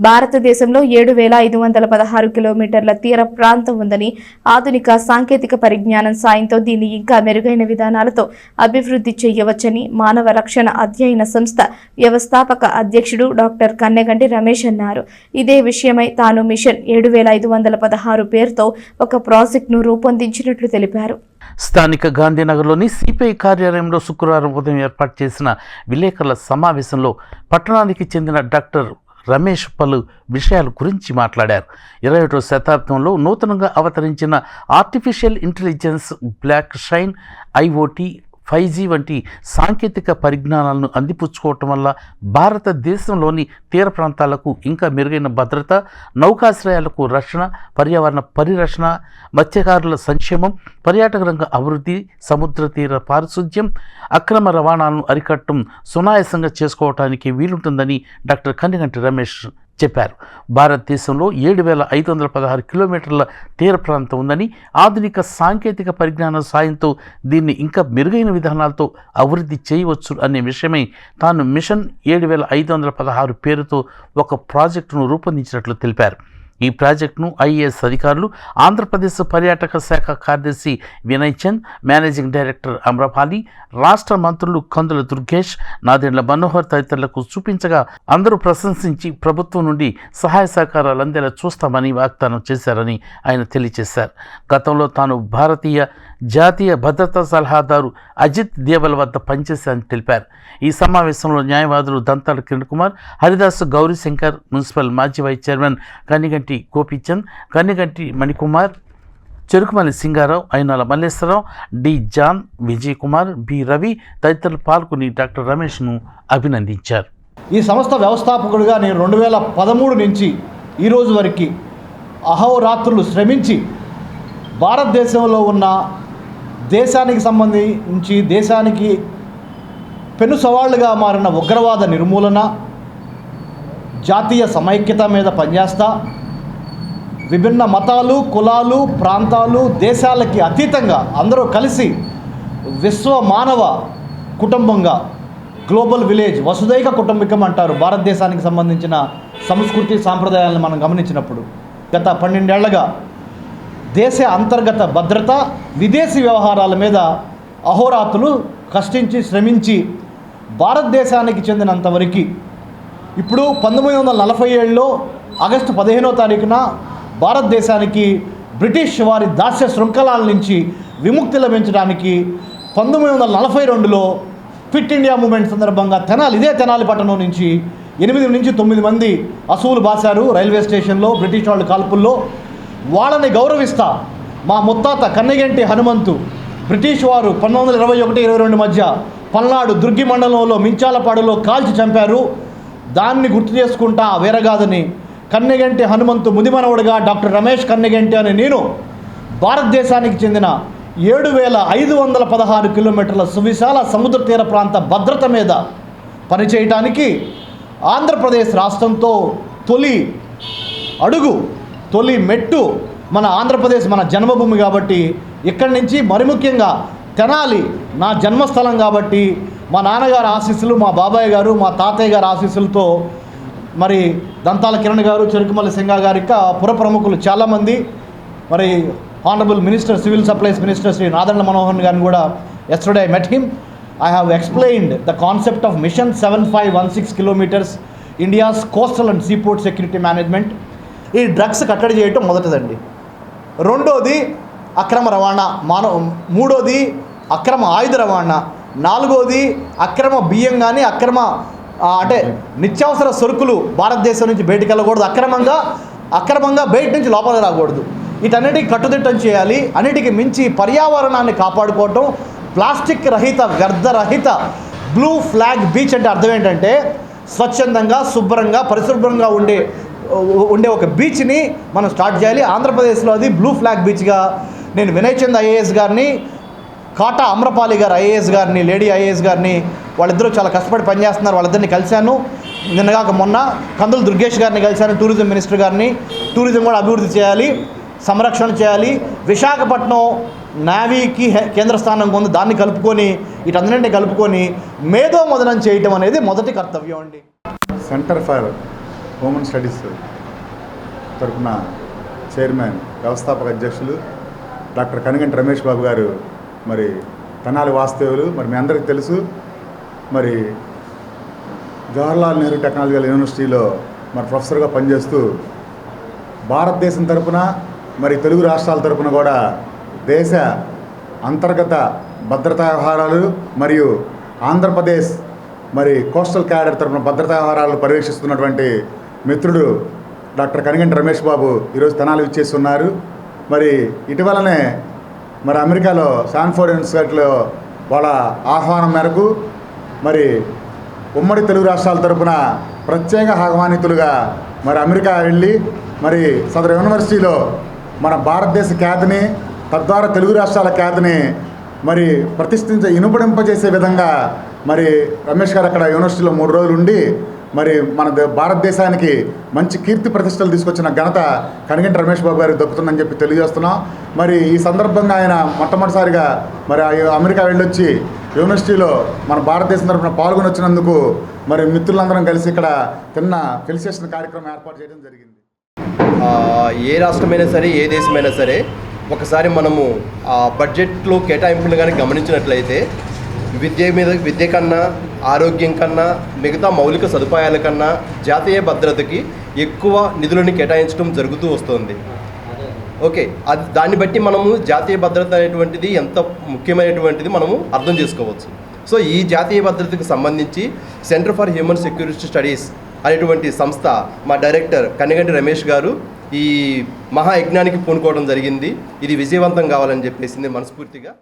భారతదేశంలో ఏడు వేల ఐదు వందల పదహారు కిలోమీటర్ల తీర ప్రాంతం ఉందని ఆధునిక సాంకేతిక పరిజ్ఞానం సాయంతో దీన్ని ఇంకా మెరుగైన విధానాలతో అభివృద్ధి చేయవచ్చని మానవ రక్షణ అధ్యయన సంస్థ వ్యవస్థాపక అధ్యక్షుడు డాక్టర్ కన్నెగంటి రమేష్ అన్నారు. ఇదే విషయమై తాను మిషన్ ఏడు వేల ఐదు వందల పదహారు పేరుతో ఒక ప్రాజెక్టును రూపొందించినట్లు తెలిపారు. స్థానిక గాంధీనగర్లోని సిపిఐ కార్యాలయంలో శుక్రవారం ఉదయం ఏర్పాటు చేసిన విలేకరుల సమావేశంలో పట్టణానికి చెందిన డాక్టర్ రమేష్ పలు విషయాల గురించి మాట్లాడారు. ఇరవై ఒకటో శతాబ్దంలో నూతనంగా అవతరించిన artificial intelligence blockchain IoT five G వంటి సాంకేతిక పరిజ్ఞానాలను అందిపుచ్చుకోవటం వల్ల భారతదేశంలోని తీర ప్రాంతాలకు ఇంకా మెరుగైన భద్రత నౌకాశ్రయాలకు రక్షణ పర్యావరణ పరిరక్షణ మత్స్యకారుల సంక్షేమం పర్యాటక రంగ అభివృద్ధి సముద్ర తీర పారిశుద్ధ్యం అక్రమ రవాణాలను అరికట్టడం సునాయాసంగా చేసుకోవటానికి వీలుంటుందని డాక్టర్ కన్నిగంటి రమేష్ చెప్పారు. భారతదేశంలో ఏడు వేల ఐదు వందల పదహారు కిలోమీటర్ల తీర ప్రాంతం ఉందని ఆధునిక సాంకేతిక పరిజ్ఞానం సాయంతో దీన్ని ఇంకా మెరుగైన విధానాలతో అభివృద్ధి చేయవచ్చు అనే విషయమై తాను మిషన్ ఏడు వేల ఐదు వందల పదహారు పేరుతో ఒక ప్రాజెక్టును రూపొందించినట్లు తెలిపారు. ఈ ప్రాజెక్టును ఐఏఎస్ అధికారులు ఆంధ్రప్రదేశ్ పర్యాటక శాఖ కార్యదర్శి వినయ్ చంద్ మేనేజింగ్ డైరెక్టర్ అమ్రపాలి రాష్ట్ర మంత్రులు కందుల దుర్గేష్ నాదెండ్ల మనోహర్ తదితరులకు చూపించగా అందరూ ప్రశంసించి ప్రభుత్వం నుండి సహాయ సహకారాలు అందేలా చూస్తామని వాగ్దానం చేశారని ఆయన తెలియజేశారు. గతంలో తాను భారతీయ జాతీయ భద్రతా సలహాదారు అజిత్ దేవల్ వద్ద పనిచేశారని తెలిపారు. ఈ సమావేశంలో న్యాయవాదులు దంతాల కిరణ్ కుమార్ హరిదాస్ గౌరీశంకర్ మున్సిపల్ మాజీ vice chairman Kanniganti Gopichand Kanniganti Manikumar Cherukumalli Singarao Ainala Malleswararao D John Vijay Kumar B Ravi తదితరులు పాల్గొని డాక్టర్ రమేష్ను అభినందించారు. ఈ సంస్థ వ్యవస్థాపకుడిగా నేను రెండు వేల పదమూడు నుంచి ఈరోజు వరకు అహోరాత్రులు శ్రమించి భారతదేశంలో ఉన్న దేశానికి సంబంధించి దేశానికి పెను సవాళ్ళుగా మారిన ఉగ్రవాద నిర్మూలన జాతీయ సమైక్యత మీద పనిచేస్తా విభిన్న మతాలు కులాలు ప్రాంతాలు దేశాలకి అతీతంగా అందరూ కలిసి విశ్వ మానవ కుటుంబంగా గ్లోబల్ విలేజ్ వసుదైక కుటుంబికం అంటారు. భారతదేశానికి సంబంధించిన సంస్కృతి సాంప్రదాయాలను మనం గమనించినప్పుడు గత పన్నెండేళ్ళగా దేశ అంతర్గత భద్రత విదేశీ వ్యవహారాల మీద అహోరాత్రులు కష్టించి శ్రమించి భారతదేశానికి చెందినంతవరకు ఇప్పుడు పంతొమ్మిది వందల నలభై ఏడులో ఆగస్టు పదిహేనో తారీఖున భారతదేశానికి బ్రిటిష్ వారి దాస్య శృంఖలాల నుంచి విముక్తి లభించడానికి పంతొమ్మిది వందల నలభై రెండులో ఫిట్ ఇండియా మూమెంట్ సందర్భంగా తెనాలి ఇదే తెనాలి పట్టణం నుంచి ఎనిమిది నుంచి తొమ్మిది మంది అసువులు బాశారు రైల్వే స్టేషన్లో బ్రిటిష్ వాళ్ళ కాల్పుల్లో. వాళ్ళని గౌరవిస్తా మా ముత్తాత కన్నెగంటి హనుమంతు బ్రిటిష్ వారు పంతొమ్మిది వందల ఇరవై ఒకటి ఇరవై రెండు మధ్య పల్నాడు దుర్గి మండలంలో మించాలపాడులో కాల్చి చంపారు. దాన్ని గుర్తు చేసుకుంటా ఆ వీరగాథని కన్నెగంటి హనుమంతు ముదిమనవుడిగా డాక్టర్ రమేష్ కన్నెగంటి అని నేను భారతదేశానికి చెందిన ఏడు వేల ఐదు వందల పదహారు కిలోమీటర్ల సువిశాల సముద్ర తీర ప్రాంత భద్రత మీద పనిచేయటానికి ఆంధ్రప్రదేశ్ రాష్ట్రంతో తొలి అడుగు తొలి మెట్టు మన ఆంధ్రప్రదేశ్ మన జన్మభూమి కాబట్టి ఇక్కడి నుంచి మరి ముఖ్యంగా తెనాలి నా జన్మస్థలం కాబట్టి మా నాన్నగారి ఆశీస్సులు మా బాబాయ్ గారు మా తాతయ్య గారి ఆశీస్సులతో మరి దంతాల కిరణ్ గారు చెరుకుమల్లి సింగా గారి పుర ప్రముఖులు చాలామంది. మరి honourable minister civil supplies minister Shri Nadendla Manohar గారిని కూడా yesterday I met him I have explained the concept of mission seven five one six kilometres India's coastal and seaport security management ఈ డ్రగ్స్ కట్టడి చేయటం మొదటిదండి. రెండోది అక్రమ రవాణా మానవ మూడోది అక్రమ ఆయుధ రవాణా నాలుగోది అక్రమ బియ్యం కానీ అక్రమ అంటే నిత్యావసర సరుకులు భారతదేశం నుంచి బయటికి వెళ్ళకూడదు. అక్రమంగా అక్రమంగా బయట నుంచి లోపల రాకూడదు. వీటన్నిటికీ కట్టుదిట్టం చేయాలి. అన్నిటికీ మించి పర్యావరణాన్ని కాపాడుకోవటం ప్లాస్టిక్ రహిత వ్యర్థ రహిత బ్లూ ఫ్లాగ్ బీచ్ అంటే అర్థం ఏంటంటే స్వచ్ఛందంగా శుభ్రంగా పరిశుభ్రంగా ఉండే ఉండే ఒక బీచ్ని మనం స్టార్ట్ చేయాలి. ఆంధ్రప్రదేశ్లో అది బ్లూ ఫ్లాగ్ బీచ్గా. నేను వినయ్ చంద్ ఐఏఎస్ గారిని కాటా అమ్రపాలి గారు ఐఏఎస్ గారిని లేడీ ఐఏఎస్ గారిని వాళ్ళిద్దరూ చాలా కష్టపడి పనిచేస్తున్నారు. వాళ్ళిద్దరిని కలిశాను. నిన్నగాక మొన్న కందులు దుర్గేష్ గారిని కలిశాను టూరిజం మినిస్టర్ గారిని. టూరిజం కూడా అభివృద్ధి చేయాలి సంరక్షణ చేయాలి. విశాఖపట్నం నావీకి కేంద్ర స్థానం ఉంది దాన్ని కలుపుకొని వీటన్నింటినీ కలుపుకొని మేధో మదనం చేయటం అనేది మొదటి కర్తవ్యం అండి. సెంటర్ ఫర్ హ్యూమన్ స్టడీస్ తరఫున చైర్మన్ వ్యవస్థాపక అధ్యక్షులు డాక్టర్ కనిగంటి రమేష్ బాబు గారు మరి తనాలి వాస్తవులు మరి మీ అందరికీ తెలుసు. మరి జవహర్లాల్ నెహ్రూ టెక్నాలజికల్ యూనివర్సిటీలో మరి ప్రొఫెసర్గా పనిచేస్తూ భారతదేశం తరపున మరి తెలుగు రాష్ట్రాల తరపున కూడా దేశ అంతర్గత భద్రతా వ్యవహారాలు మరియు ఆంధ్రప్రదేశ్ మరి కోస్టల్ క్యాడర్ తరపున భద్రతా వ్యవహారాలు పర్యవేక్షిస్తున్నటువంటి మిత్రుడు డాక్టర్ కనిగంటి రమేష్ బాబు ఈరోజు తెనాలి ఇచ్చేస్తున్నారు మరి ఇటీవలనే మరి అమెరికాలో శాన్ఫోర్డ్ ఇన్స్టిట్యూట్లో వాళ్ళ ఆహ్వానం మేరకు మరి ఉమ్మడి తెలుగు రాష్ట్రాల తరపున ప్రత్యేక ఆహ్వానితులుగా మరి అమెరికా వెళ్ళి మరి సదరు యూనివర్సిటీలో మన భారతదేశ ఖ్యాతిని తద్వారా తెలుగు రాష్ట్రాల ఖ్యాతిని మరి ప్రతిష్ఠించ ఇనుపడింపజేసే విధంగా మరి రమేష్ గారు అక్కడ యూనివర్సిటీలో మూడు రోజులు ఉండి మరి మన భారతదేశానికి మంచి కీర్తి ప్రతిష్టలు తీసుకొచ్చిన ఘనత కనిగంటి రమేష్ బాబు గారికి దక్కుతుందని చెప్పి తెలియజేస్తున్నాం. మరి ఈ సందర్భంగా ఆయన మొట్టమొదటిసారిగా మరి అమెరికా వెళ్ళొచ్చి యూనివర్సిటీలో మన భారతదేశం తరఫున పాల్గొని వచ్చినందుకు మరి మిత్రులందరం కలిసి ఇక్కడ తిన్న ఫెలిసేషన్ కార్యక్రమం ఏర్పాటు చేయడం జరిగింది. ఏ రాష్ట్రమైనా సరే ఏ దేశమైనా సరే ఒకసారి మనము ఆ బడ్జెట్లో కేటాయింపులు కానీ గమనించినట్లయితే విద్య మీద విద్య కన్నా ఆరోగ్యం కన్నా మిగతా మౌలిక సదుపాయాల కన్నా జాతీయ భద్రతకి ఎక్కువ నిధులను కేటాయించడం జరుగుతూ వస్తుంది. ఓకే అది దాన్ని బట్టి మనము జాతీయ భద్రత అనేటువంటిది ఎంత ముఖ్యమైనటువంటిది మనము అర్థం చేసుకోవచ్చు. సో ఈ జాతీయ భద్రతకు సంబంధించి centre for human security studies అనేటువంటి సంస్థ మా డైరెక్టర్ కన్నగంటి రమేష్ గారు ఈ మహాయజ్ఞానికి పూనుకోవడం జరిగింది. ఇది విజయవంతం కావాలని చెప్పేసింది మనస్ఫూర్తిగా.